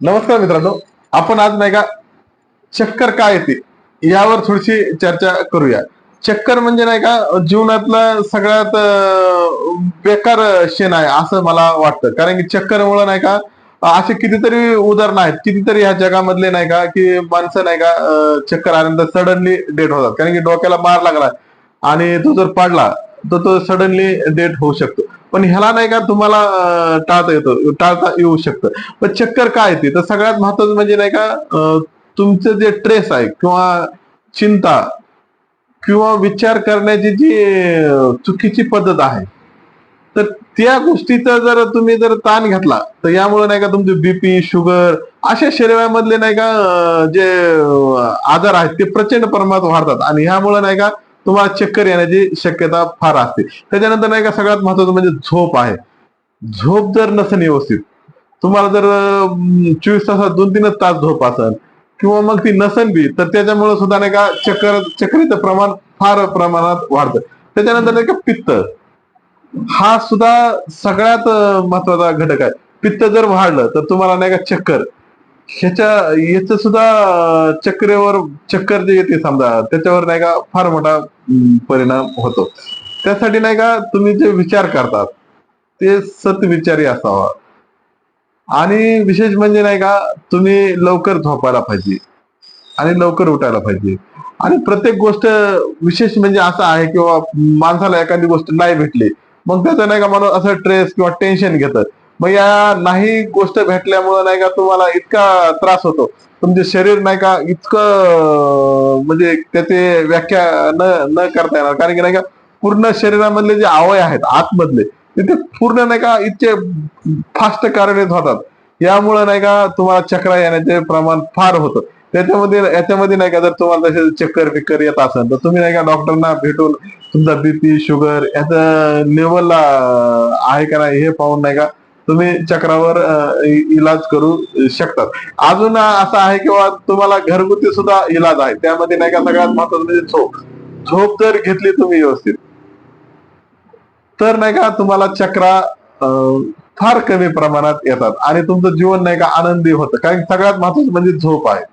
नमस्कार मित्रांनो आपण आज नाही का चक्कर काय येते? यावर थोडीशी चर्चा करूया. चक्कर म्हणजे नाही का जीवनातला सगळ्यात बेकार शेण आहे असं मला वाटतं. कारण की चक्करमुळे नाही का असे कितीतरी उदाहरणं आहेत. कितीतरी ह्या जगामधले नाही का की माणसं नाही का चक्कर आल्यानंतर सडनली डेट होतात. कारण की डोक्याला मार लागला आणि तो जर पडला तर तो सडनली डेट होऊ शकतो. पण ह्याला नाही का तुम्हाला टाळता येतो टाळता येऊ शकतं. पण चक्कर काय येते तर सगळ्यात महत्वाचं म्हणजे नाही का तुमचं जे ट्रेस आहे किंवा चिंता किंवा विचार करण्याची जी चुकीची पद्धत आहे तर त्या गोष्टीचा जर तुम्ही जर ताण घेतला तर यामुळे नाही का तुमचे बीपी शुगर अशा शरीरामधले नाही का जे आजार आहेत ते प्रचंड प्रमाणात वाढतात. आणि ह्यामुळे नाही का तुम्हाला चक्कर येण्याची शक्यता फार असते. त्याच्यानंतर नाही का सगळ्यात महत्वाचं म्हणजे झोप आहे. झोप जर नसेल व्यवस्थित तुम्हाला जर चोवीस तासात दोन तीनच तास झोप असेल किंवा मग ती नसेल बी तर त्याच्यामुळे सुद्धा नाही का चक्कर चक्रीचं प्रमाण फार प्रमाणात वाढतं. त्याच्यानंतर नाही का पित्त. हा सुद्धा सगळ्यात महत्त्वाचा घटक आहे. पित्त जर वाढलं तर तुम्हाला नाही का चक्कर ह्याच्या याच सुद्धा चक्रेवर चक्कर जे येते समजा त्याच्यावर नाही का फार मोठा परिणाम होतो. त्यासाठी नाही का तुम्ही जे विचार करतात ते सतविचारी असावा. आणि विशेष म्हणजे नाही का तुम्ही लवकर झोपायला पाहिजे. आणि लवकर उठायला पाहिजे. आणि प्रत्येक गोष्ट विशेष म्हणजे असं आहे किंवा माणसाला एखादी गोष्ट नाही भेटली मग त्याचं नाही का माणूस असं स्ट्रेस किंवा टेन्शन घेतं मग या नाही गोष्ट भेटल्यामुळं नाही का तुम्हाला इतका त्रास होतो. तुमचे शरीर नाही का इतकं म्हणजे त्याचे व्याख्या न न करता येणार. कारण की नाही का पूर्ण शरीरामधले जे अवय आहेत आतमधले ते पूर्ण नाही का इतके फास्ट कार्यान्वित होतात. यामुळे नाही का तुम्हाला चक्रा येण्याचे प्रमाण फार होतं. त्याच्यामध्ये याच्यामध्ये नाही का जर तुम्हाला तसे चक्कर बिक्कर येत असेल तर तुम्ही नाही का डॉक्टरना भेटून तुमचा बीपी शुगर याचं लेवलला आहे का नाही हे पाहून नाही का तुम्ही चक्रावर इलाज करू शकतात. अजून असं आहे किंवा तुम्हाला घरगुती सुद्धा इलाज आहे. त्यामध्ये नाही का सगळ्यात महत्वाचं म्हणजे झोप. झोप जर घेतली तुम्ही व्यवस्थित तर नाही का तुम्हाला चक्रा फार कमी प्रमाणात येतात. आणि तुमचं जीवन नाही का आनंदी होतं. कारण सगळ्यात महत्वाचं म्हणजे झोप आहे.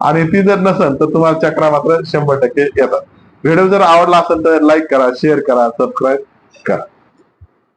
आणि ती जर नसेल तर तुम्हाला चक्रा मात्र शंभर टक्के येतात. व्हिडिओ जर आवडला असेल तर लाईक करा शेअर करा सबस्क्राईब करा.